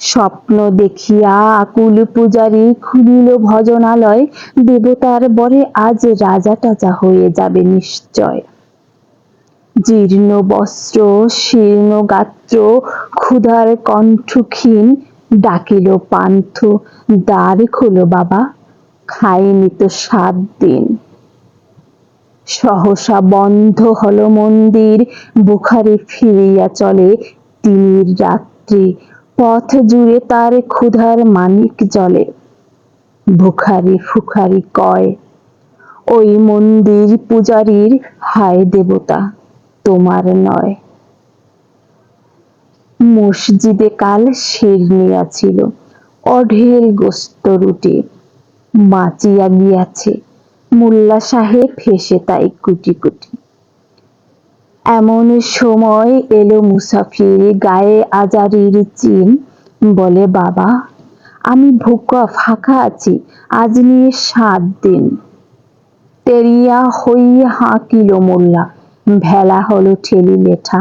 স্বপ্ন দেখিয়া আকুল পূজারি খুলিল ভজনালয়। দেবতার বরে আজ রাজা টাজা হয়ে যাবে নিশ্চয়। জীর্ণ বস্ত্র, শীর্ণ গাত্র, ক্ষুধার কণ্ঠক্ষীণ, ডাকিল পান্থ, দ্বার খোলো বাবা খাইনি তো সাত দিন। সহসা বন্ধ হল মন্দির, বুখারে ফিরিয়া চলে তিমির রাত্রি। পথ জুড়ে তার ক্ষুধার মানিক জলে। ভুখারি ফুখারি কয়, ওই মন্দির পূজারীর হায় দেবতা, তোমার নয়। মসজিদে কাল শির নিয়াছিল অঢেল গোস্ত রুটি। বাঁচিয়া গিয়াছে, মোল্লা সাহেব হেসে তাই কুটি কুটি এমন সময় এলো মুসাফির গায়ে আজারির চিন। বলে, বাবা, আমি ভুকা ফাঁকা আছি, আজ নিয়ে সাত দিন। তেরিয়া হইয়া হাঁকিল মোল্লা, ভেলা হলো ঠেলি লেঠা।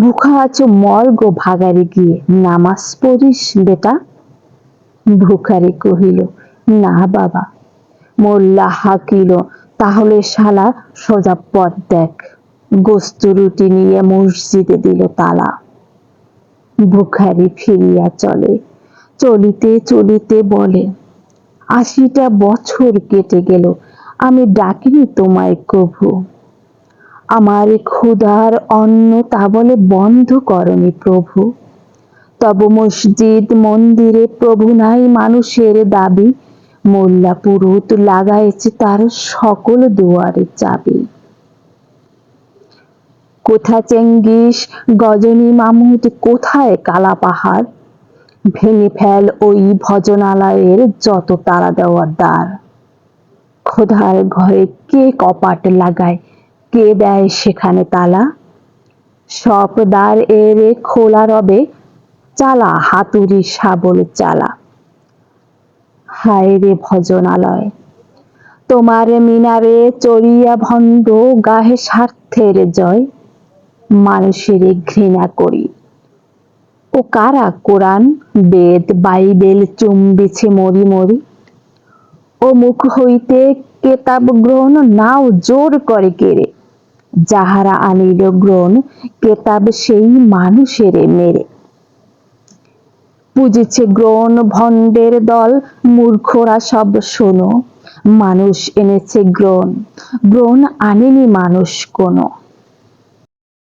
ভুখা আছো মর্গ ভাগারে গিয়ে, নামাজ পড়িস বেটা? ভুখারে কহিল, না বাবা, মোল্লা হাকিল তাহলে শালা সোজা পথ দেখ। গোস্ত রুটি নিয়ে মসজিদে দিল তালা। বুখারি ফিরিয়া চলে। চলিতে চলিতে বলে, আশিটা বছর কেটে গেল, আমি ডাকিনি তোমায় কভু আমার ক্ষুধার অন্ন তা বলে বন্ধ করনি প্রভু। তব মসজিদ মন্দিরে প্রভু নাই মানুষের দাবি। মোল্লা পুরুত লাগাইছে তার সকল দুয়ারে চাবি। কোথা চেঙ্গিস, গজনী মামুদ কোথায় কালা পাহাড়? ভেঙে ফেল ওই ভজনালয়ের যত তারা দেওয়ার দ্বার। খোধার ঘরে কে কপাট লাগায়, কে দেয় সেখানে তালা? সব দ্বার এর খোলা রবে, চালা হাতুড়ি শাবল চালা। হায় রে ভজনালয়, তোমার মিনারে চড়িয়া ভণ্ড গাহে স্বার্থের জয়। মানুষের ঘৃণা করি। ও কারা কোরআন, বেদ, বাইবেল, চুম্বিছে মরি মরি? ও মুখ হইতে কেতাব গ্রহণ নাও জোর করে কেড়ে যাহারা আনিল গ্রহণ, কেতাব সেই মানুষের মেরে। পুজিছে গ্রহণ ভণ্ডের দল, মূর্খরা সব শোনো। মানুষ এনেছে গ্রহণ গ্রহণ আনেনি মানুষ কোনো।